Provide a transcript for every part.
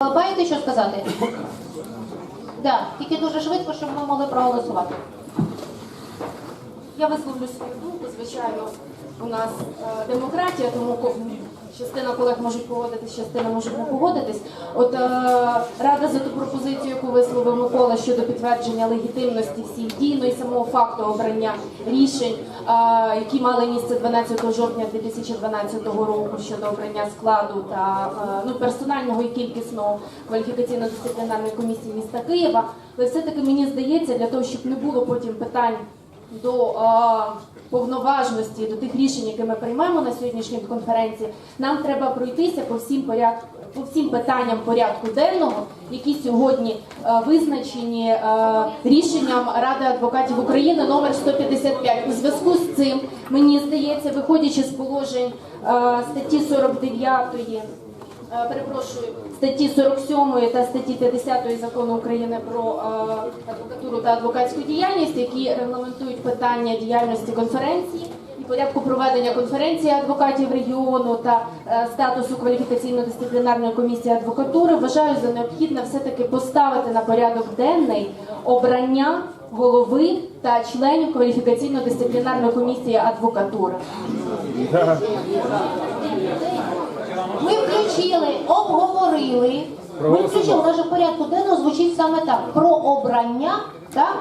Маєте що сказати? Так, тільки дуже швидко, щоб ми могли проголосувати. Я висловлю свою думку, звичайно, у нас е, демократія, тому частина колег можуть погодитись, частина можуть не погодитись. От е, рада за ту пропозицію, яку висловив Микола щодо підтвердження легітимності всіх дій, ну і самого факту обрання рішень, які мали місце 12 жовтня 2012 року щодо обрання складу та е, ну, персонального і кількісного кваліфікаційно-дисциплінарної комісії міста Києва. Але все-таки мені здається, для того, щоб не було потім питань до е, повноважності, до тих рішень, які ми приймемо на сьогоднішній конференції, нам треба пройтися по всім порядку. По всім питанням порядку денного, які сьогодні е, визначені е, рішенням Ради адвокатів України номер 155. У зв'язку з цим мені здається, виходячи з положень е, статті 49 Е, перепрошую, статті 47 та статті 50 закону України про е, адвокатуру та адвокатську діяльність, які регламентують питання діяльності конференції і порядку проведення конференції адвокатів регіону та е, статусу кваліфікаційно-дисциплінарної комісії адвокатури, вважаю за необхідне все-таки поставити на порядок денний обрання голови та членів кваліфікаційно-дисциплінарної комісії адвокатури. Ми включили, обговорили. Ми включили, навіть в порядку денного звучить саме так. Про обрання, так?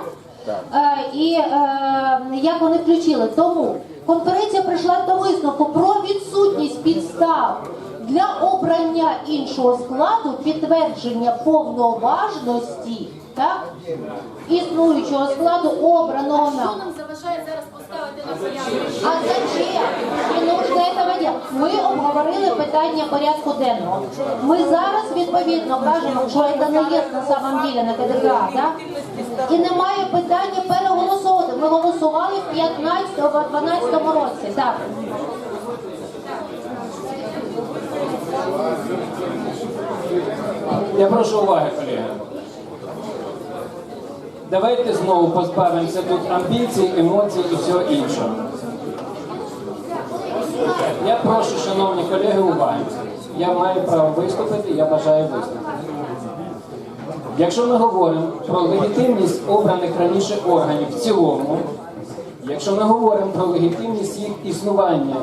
Е, і е, як вони включили. Тому конференція прийшла до висновку про відсутність підстав для обрання іншого складу, підтвердження повноважності, так? Існуючого складу обраного Що нам. нам заважає зараз поставити на порядок? А зачем? Не нужно этого делать. Ми обговорили питання порядку денного. Ми зараз відповідно кажемо, що це не є на самом деле на КДК, да? І немає питання переголосовувати. Ми голосували в 15 в 12 році. Так. Я прошу уваги, колеги. Давайте знову позбавимося тут амбіцій, емоцій і всього іншого. Я прошу, шановні колеги, уваги. Я маю право виступити, я бажаю виступити. Якщо ми говоримо про легітимність обраних раніше органів в цілому, якщо ми говоримо про легітимність їх існування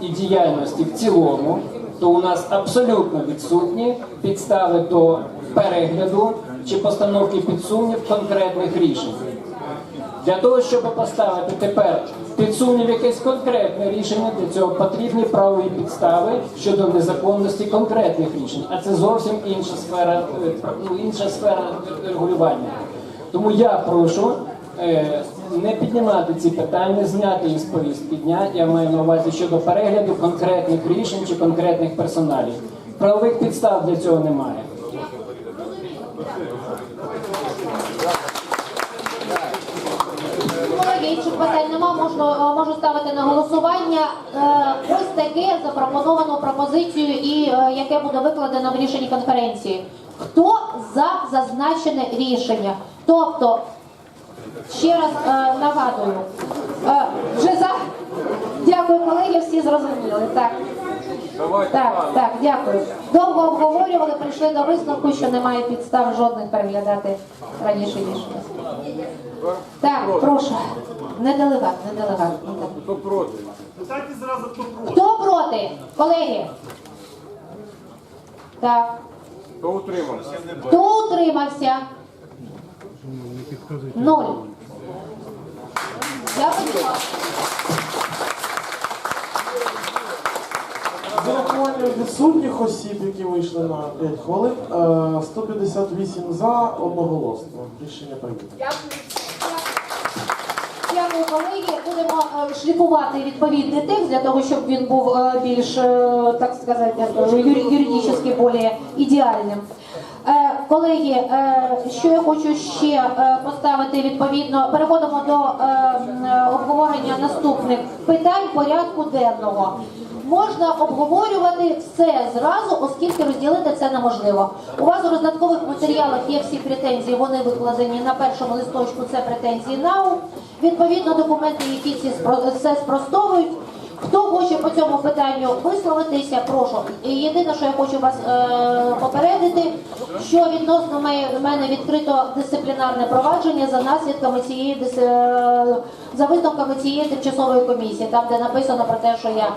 і діяльності в цілому, то у нас абсолютно відсутні підстави до перегляду чи постановки під сумнів конкретних рішень. Для того, щоб поставити тепер під сумнів якесь конкретне рішення, для цього потрібні правові підстави щодо незаконності конкретних рішень. А це зовсім інша сфера, е, ну, інша сфера регулювання. Тому я прошу е, не піднімати ці питання, зняти їх з повістки дня. Я маю на увазі щодо перегляду конкретних рішень чи конкретних персоналів. Правових підстав для цього немає. Колеги, інших питань нема, можна, можу ставити на голосування. Е, ось таке запропоновано пропозицію і е, яке буде викладено в рішенні конференції. Хто за зазначене рішення? Тобто, ще раз е, нагадую, е, вже за дякую, колеги, всі зрозуміли. Так. Так, так, дякую. Довго обговорювали, прийшли до висновку, що немає підстав жодних переглядати раніше рішення. Так, прошу. Не делегат, не делегат. Хто проти? Питайте зразу, хто проти. Хто проти? Колеги? Так. Хто утримався? Хто утримався? Нуль. Дякую. З урахуванням відсутніх осіб, які вийшли на 5 хвилин, е, 158 за одноголосно. Рішення прийнято. Дякую, колеги. Будемо е, шліфувати відповідний текст для того, щоб він був е, більш, е, так сказати, юридично більш ідеальним. Колеги, що я хочу ще поставити відповідно, переходимо до обговорення наступних питань порядку денного. Можна обговорювати все зразу, оскільки розділити це неможливо. У вас у роздаткових матеріалах є всі претензії, вони викладені на першому листочку. Це претензії НАУ. Відповідно, документи, які ці все спростовують. Хто хоче по цьому питанню висловитися, прошу. І єдине, що я хочу вас е, попередити, що відносно ме- мене відкрито дисциплінарне провадження за наслідками цієї дис- е, за висновками цієї тимчасової комісії, там де написано про те, що я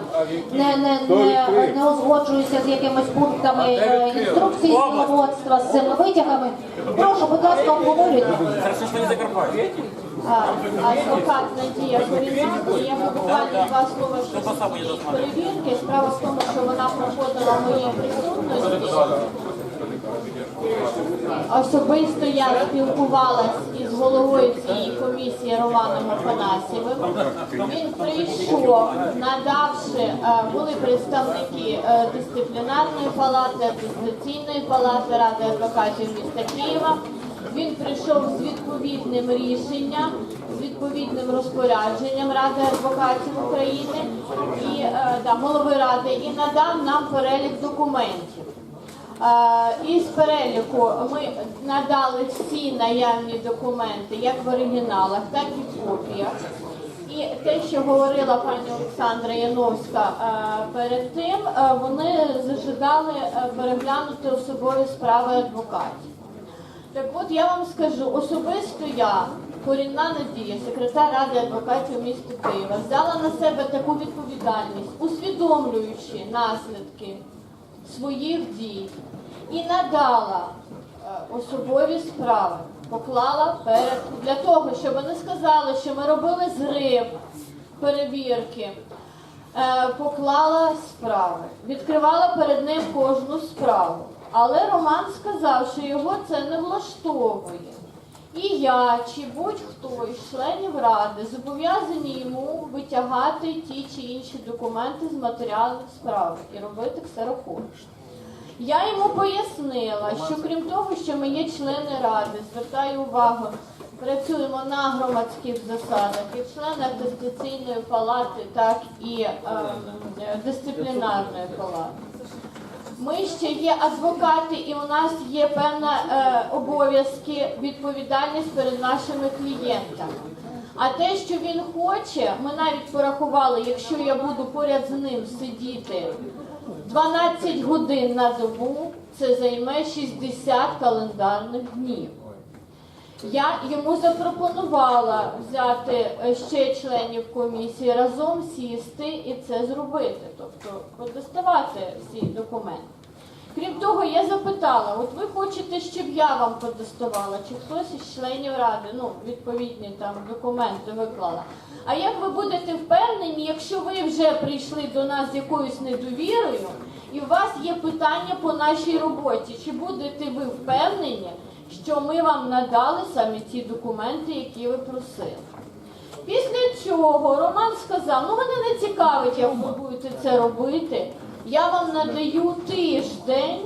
не, не, не, не узгоджуюся з якимись пунктами е, інструкції діловодства, з цими витягами. Прошу, будь ласка, обговорюйте. Адвокат Надія Корінна, і я буквально два слова щодо цієї перевірки. Справа в тому, що вона проходила в присутності. Особисто я спілкувалась із головою цієї комісії Романом Афанасьєвим. Він прийшов, надавши, е, були представники е, дисциплінарної палати, атестаційної палати Ради адвокатів міста Києва. Він прийшов з відповідним рішенням, з відповідним розпорядженням Ради адвокатів України і е, да, голови ради і надав нам перелік документів. Е, Із переліку ми надали всі наявні документи, як в оригіналах, так і в копіях. І те, що говорила пані Олександра Яновська е, перед тим, е, вони зажидали переглянути особові справи адвокатів. Так от я вам скажу, особисто я, корінна надія, секретар Ради адвокатів міста Києва, взяла на себе таку відповідальність, усвідомлюючи наслідки своїх дій і надала е, особові справи, поклала перед для того, щоб вони сказали, що ми робили зрив перевірки. Е, Поклала справи, відкривала перед ним кожну справу. Але Роман сказав, що його це не влаштовує. І я чи будь-хто із членів ради зобов'язані йому витягати ті чи інші документи з матеріалів справи і робити ксерокопії. Я йому пояснила, що крім того, що ми є члени ради, звертаю увагу, працюємо на громадських засадах, і члени атестаційної палати, так і е, дисциплінарної палати. Ми ще є адвокати, і у нас є певна е, обов'язки, відповідальність перед нашими клієнтами. А те, що він хоче, ми навіть порахували, якщо я буду поряд з ним сидіти 12 годин на добу, це займе 60 календарних днів. Я йому запропонувала взяти е, ще членів комісії разом сісти і це зробити, тобто подоставати всі документи. Крім того, я запитала: от ви хочете, щоб я вам подоставала, чи хтось із членів ради, ну, відповідні там документи виклала. А як ви будете впевнені, якщо ви вже прийшли до нас з якоюсь недовірою, і у вас є питання по нашій роботі, чи будете ви впевнені, що ми вам надали саме ті документи, які ви просили? Після чого Роман сказав: ну мене не цікавить, як ви будете це робити. Я вам надаю тиждень,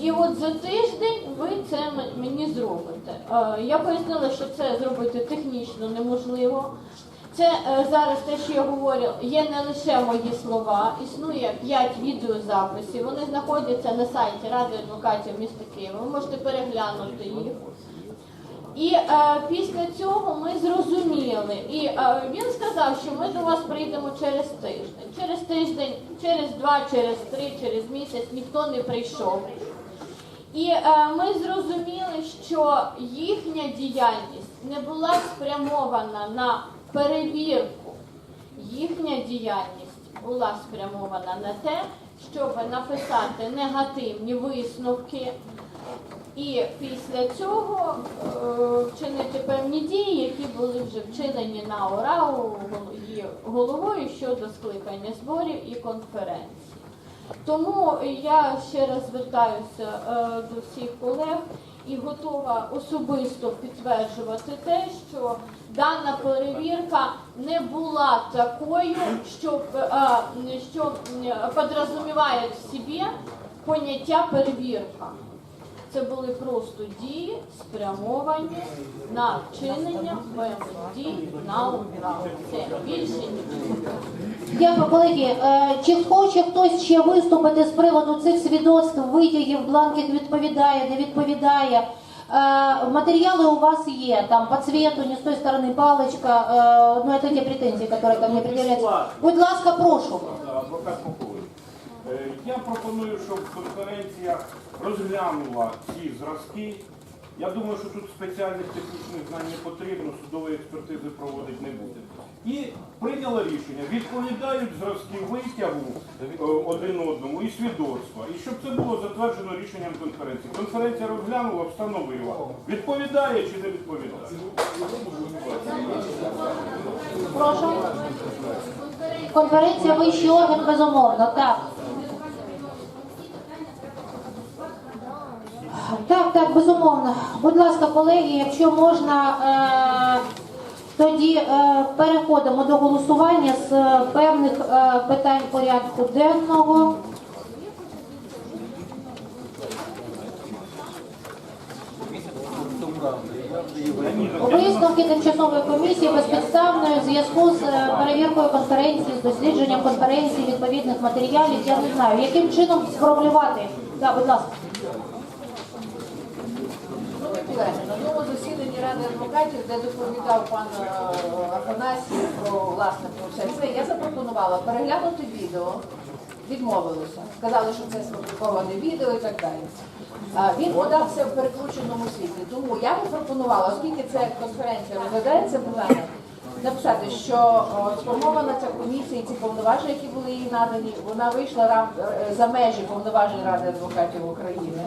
і от за тиждень ви це мені зробите. Е, Я пояснила, що це зробити технічно неможливо. Це е, зараз те, що я говорю, є не лише мої слова, існує 5 відеозаписів. Вони знаходяться на сайті Ради адвокатів міста Києва. Ви можете переглянути їх. І е, після цього ми зрозуміли. І е, він сказав, що ми до вас прийдемо через тиждень. Через тиждень, через два, через три, через місяць ніхто не прийшов. І е, ми зрозуміли, що їхня діяльність не була спрямована на перевірку. Їхня діяльність була спрямована на те, щоб написати негативні висновки. І після цього е, вчинити певні дії, які були вже вчинені на ОРАУ головою щодо скликання зборів і конференцій. Тому я ще раз звертаюся е, до всіх колег і готова особисто підтверджувати те, що дана перевірка не була такою, що, е, що е, підрозуміває в собі поняття перевірка. Це були просто дії, спрямовані на вчинення певних дій на управу. Це більше нічого. Дякую, колеги. Е, Чи хоче хтось ще виступити з приводу цих свідоцтв, витягів, бланків відповідає, не відповідає? Э, материалы у вас є, там по цвету, не с той стороны палочка, э, ну это те претензии, которые ко мне предъявляются. Будь ласка, прошу. Я пропоную, щоб конференція розглянула ці зразки. Я думаю, що тут спеціальних технічних знань не потрібно, судової експертизи проводити не буде. І прийняла рішення, відповідають зразки витягу е, один одному і свідоцтва. І щоб це було затверджено рішенням конференції. Конференція розглянула, встановила, відповідає чи не відповідає. Прошу. Конференція вищий орган, безумовно, так. Так, безумовно. Будь ласка, колеги, якщо можна, е, тоді е, переходимо до голосування з е, певних питань порядку денного. Висновки тимчасової комісії безпідставної в зв'язку з перевіркою конференції, з дослідженням конференції відповідних матеріалів. Я не знаю, яким чином сформулювати. Так, будь ласка. Колеги, на тому засіданні Ради адвокатів, де доповідав пан е, Афанасій про власне про все я запропонувала переглянути відео, відмовилися. Сказали, що це сфабриковане відео і так далі. Він подався в перекрученому світлі. Тому я би пропонувала, оскільки це конференція розглядається питання, написати, що сформована ця комісія і ці повноваження, які були їй надані, вона вийшла е, за межі повноважень Ради адвокатів України.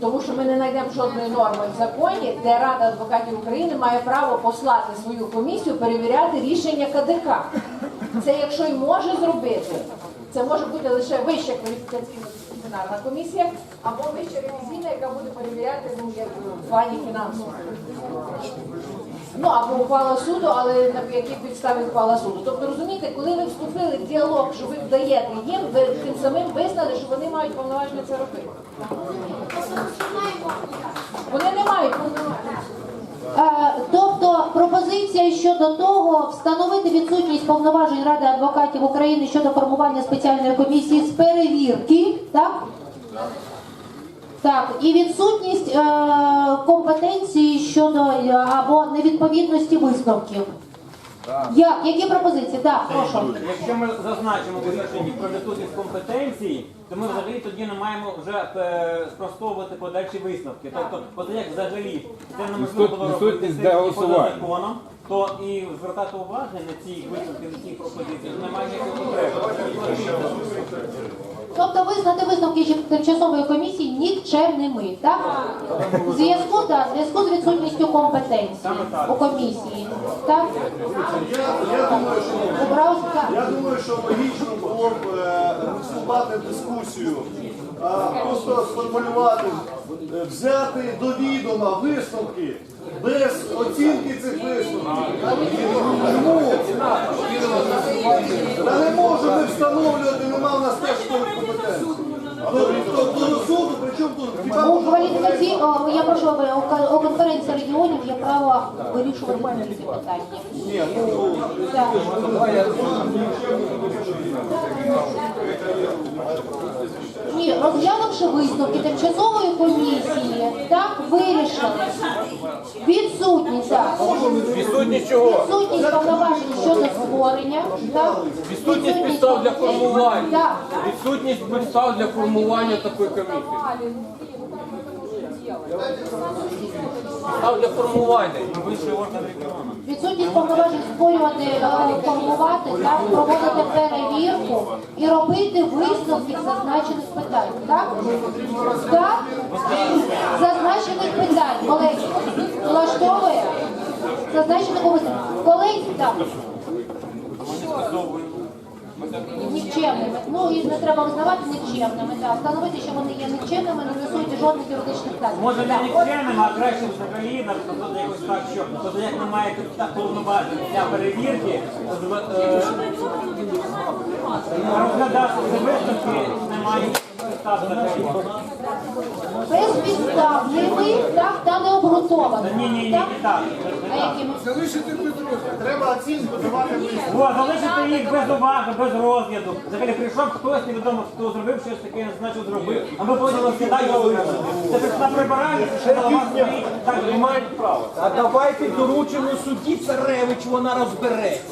Тому що ми не знайдемо жодної норми в законі, де Рада адвокатів України має право послати свою комісію перевіряти рішення КДК. Це якщо й може зробити, це може бути лише вища кваліфікаційна комісія або вища ревізійна, яка буде перевіряти ну, як в плані фінансового. Ну або ухвала суду, але на якій підставі ухвала суду. Тобто розумієте, коли ви вступили в діалог, що ви даєте їм, ви тим самим визнали, що вони мають повноваження це робити. Вони не мають повноважень. Е, Тобто пропозиція щодо того встановити відсутність повноважень Ради адвокатів України щодо формування спеціальної комісії з перевірки, так? Так, і відсутність е, компетенції щодо е, або невідповідності висновків. Як? Які пропозиції? Так, прошу. Якщо ми зазначимо в рішенні про відсутність компетенції, то ми взагалі тоді не маємо вже е, спростовувати подальші висновки. Тобто, от як взагалі це неможливо було робити Відсутність для поза голосування. законом, то і звертати увагу на ці висновки, на ці пропозиції немає ніякої потреби. Тобто визнати висновки тимчасової комісії нікчемними, так? В зв'язку, так, в зв'язку з відсутністю компетенції у комісії. Так? Я, я думаю, що Дубравська. я думаю, що логічно було б е, вступати дискусію, а просто сформулювати, е, взяти до відома висновки без оцінки цих висновків. Та не я прошу, у конференції регіонів є право вирішувати ці питання. Ні, ну, Ні, розглянувши висновки тимчасової комісії, так вирішили відсутність, так, Відсутність чого? відсутність повноважень щодо створення, так, Відсутність підстав для формування. Так. Відсутність підстав для формування такої комісії. Для формування. Вищий орган регіону. Відсутність повноважень створювати, е, формувати, так, проводити перевірку і робити висновки зазначених питань. Так? Так? Зазначених питань, колеги, влаштовує зазначених висновків. Колеги, так. Нікчемними. Ну і не треба визнавати нікчемними. Так. Встановити, що вони є нікчемними, не несуть жодних юридичних тез. Може не нікчемними, нікчемним, а краще взагалі, тобто якось так, що тобто як немає так повноважень для перевірки, е, розглядати висновки немає. Безпідставними, так, так та необґрунтованих. Ні, ні, ні, Так? не так. А якими? Треба оцінку давати близько. О, залишити їх без уваги, без розгляду. Взагалі прийшов хтось, невідомо хто зробив щось таке, не значить зробив. А ми потім розглядаємо вирішити. Це прийшла прибиральня, що на вас стоїть, так не мають права. А давайте доручимо судді Царевич, вона розбереться.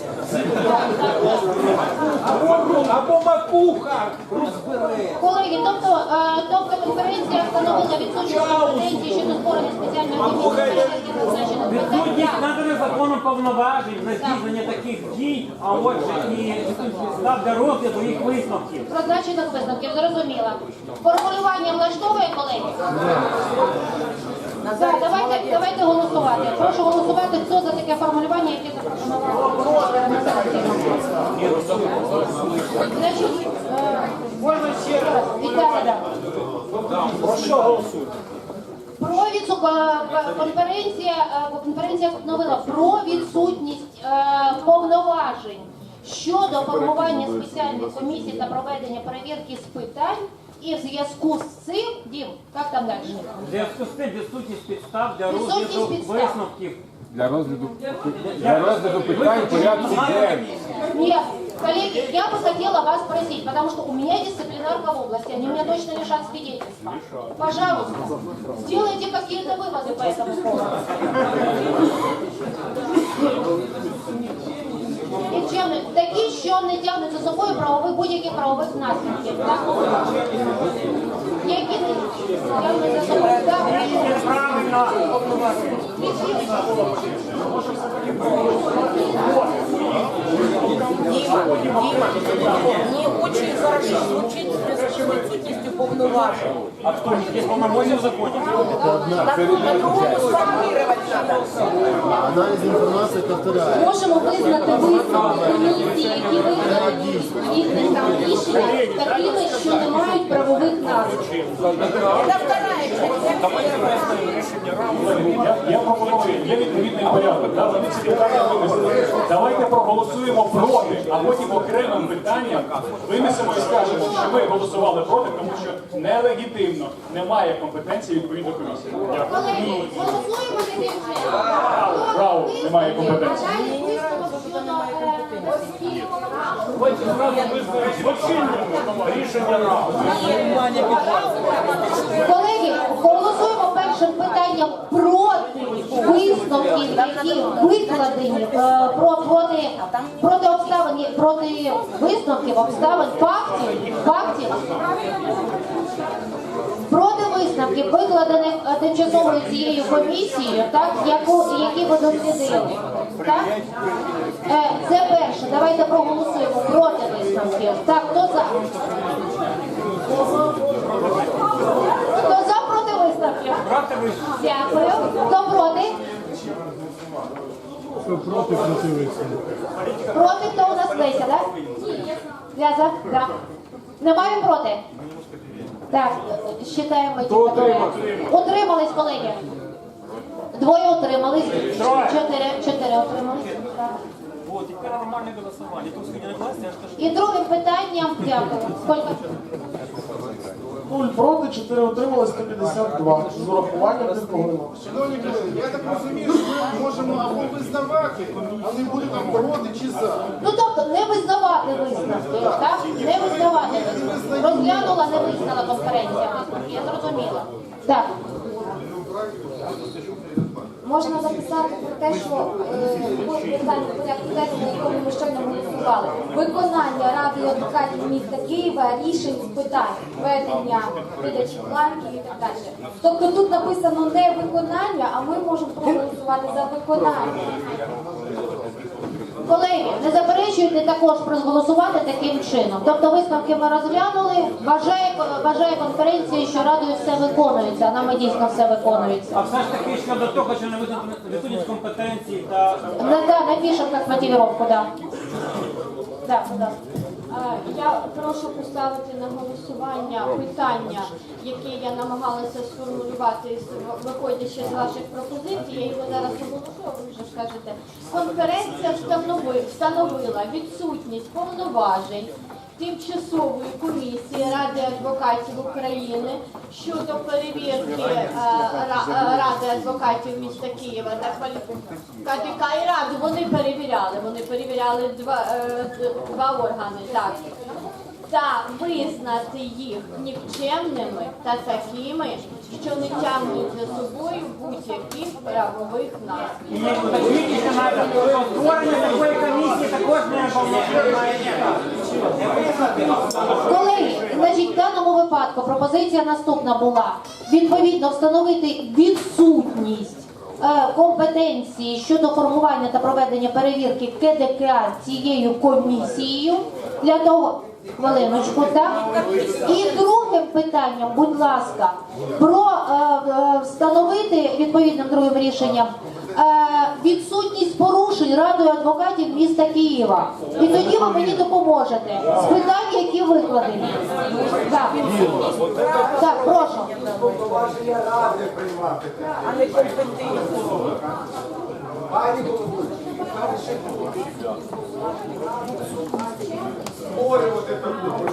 Або, або макуха розбереться. Колеги, тобто, е, тобто конференція встановила відсутність компетенції щодо створення спеціальної комісії, які зазначено Відсутність питання. наданих законом повноважень на здійснення таких дій, а отже і підстав для розгляду їх висновків. Прозначених висновків, зрозуміло. Формулювання влаштовує, колеги? Так, давайте, давайте голосувати. Прошу голосувати, хто за таке формулювання, яке запропонував. Значить, е, Можна ще раз. Да. Про що голосують? Про відсу- е, конференція, е, конференція встановила про відсутність е, повноважень щодо формування спеціальних комісій та проведення перевірки з питань і в зв'язку з цим, Дім, як там далі? В зв'язку з цим відсутність підстав для розгляду висновків. Для розгляду для розгляду питань порядку денного. Нет, коллеги, я бы хотела вас спросить, потому что у меня дисциплинарка в области, они меня точно лишат свидетельства. Пожалуйста, сделайте какие-то выводы по этому поводу. Нічим- Такі, що не тягнуть за собою правових будь-яких правових наслідків. Так? Які не тягнуть за собою. Так, прошу. Правильно. Мне очень хорошо звучит с відсутністю повноважень. А хто є повномочі в законі? Аналіз інформації повторяє. Можемо визнати висновки комісії, які визнали їхні там рішення такими, що не мають правових наслідків. Это вторая часть. Я, я пропоную, є відповідний порядок, да, вони ці питання винесли. Давайте проголосуємо проти, а потім окремим питанням винесемо і скажемо, що ми голосували проти, тому що нелегітимно немає компетенції відповідної комісії. Дякую. Колеги, голосуємо таким чином. Право, право, немає компетенції. Далі висновок щодо е, освітнього Рішення Колеги, першим питанням проти висновків, які викладені е, про проти, проти обставин, проти висновків, обставин, фактів, фактів. Проти висновків, викладених е, тимчасовою цією комісією, так, яку, які ви дослідили. Так? Е, це перше. Давайте проголосуємо проти висновків. Так, хто за? Хто за проти висновків? Проти ви Дякую. Хто проти? Проти проти. Проти хто у нас Леся, так? Я за? Так. Немає проти? Так, считаємо. Утримались, колеги. Двоє утримались. Чотири, чотири утримались. Вот, тепер нормальне голосування. Тут сьогодні на класі, аж то І другим питанням, дякую. Скільки? 0 проти, 4 утрималось, 152. З урахуванням тих поглинок. Шановні колеги, я так розумію, що ми можемо або визнавати, а не будемо проти чи за. Ну тобто не визнавати висновки, так? Не визнавати висновки. Розглянула, не визнала конференція висновки, я зрозуміла. Так. Можна записати про те, що е, питання порядку денного, якому ми щойно голосували. Виконання Ради адвокатів міста Києва рішень з питань ведення видачі бланків і так далі. Тобто тут написано не виконання, а ми можемо проголосувати за виконання. Колеги, не заперечуйте також проголосувати таким чином. Тобто висновки ми розглянули. Вважає, вважає конференція, що радою все виконується, а нами дійсно все виконується. А все ж таки щодо того, що не визнано відсутність компетенції та На, да, напишем как мотивировку, да. Да, да. Е, Я прошу поставити на голосування питання, яке я намагалася сформулювати, виходячи з ваших пропозицій. Я його зараз оголошую, ви скажете. Конференція встанови- встановила відсутність повноважень тимчасової комісії Ради адвокатів України щодо перевірки е, е, Ради адвокатів міста Києва та квалі- КДК і Раду. Вони перевіряли. Вони перевіряли два, е, два органи. Так. Та визнати їх нікчемними та такими, що не тягнуть за собою будь-яких правових наслідків. Уточніть, що створення такої комісії також не повноцінно. Колеги, значить, в даному випадку пропозиція наступна була відповідно встановити відсутність е, компетенції щодо формування та проведення перевірки КДК цією комісією для того. Хвилиночку, так? І другим питанням, будь ласка, про е, е, встановити відповідним другим рішенням відсутність порушень Радою адвокатів міста Києва. І тоді ви мені допоможете з питань, які викладені. Так, так прошу. Повноваження ради приймати, а не компетенції. Пані головуючі, перше створювати таку.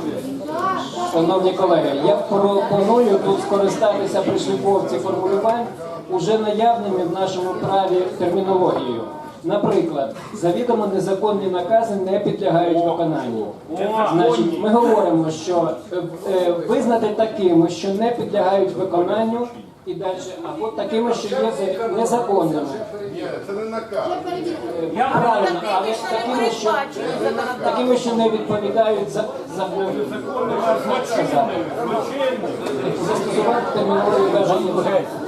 Шановні колеги, я пропоную тут скористатися при шліфовці формулювань уже наявними в нашому праві термінологією. Наприклад, завідомо незаконні накази не підлягають виконанню. Значить, ми говоримо, що е, е, визнати такими, що не підлягають виконанню, і далі, або такими, що є незаконними. Ні, це не наказ. Я правильно, але такими, що такими, що не відповідають за закону. Застосувати термінологію навіть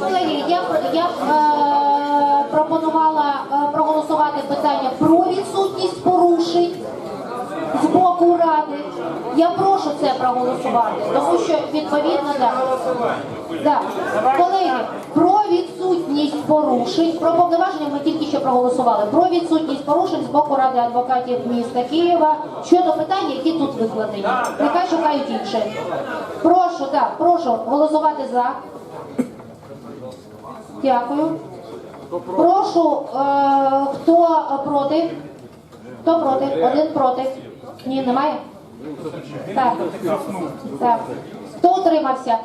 Колеги, я, я е, пропонувала е, проголосувати питання про відсутність порушень з боку ради. Я прошу це проголосувати, тому що відповідно да. Да. Колеги, про порушень, про повноваження ми тільки що проголосували. Про відсутність порушень з боку Ради адвокатів міста Києва щодо питань, які тут викладені. Нехай шукають інше. Прошу, так, прошу голосувати за. Дякую. Прошу, е, хто проти? Хто проти? Один проти. Ні, немає? Так. так. Хто утримався?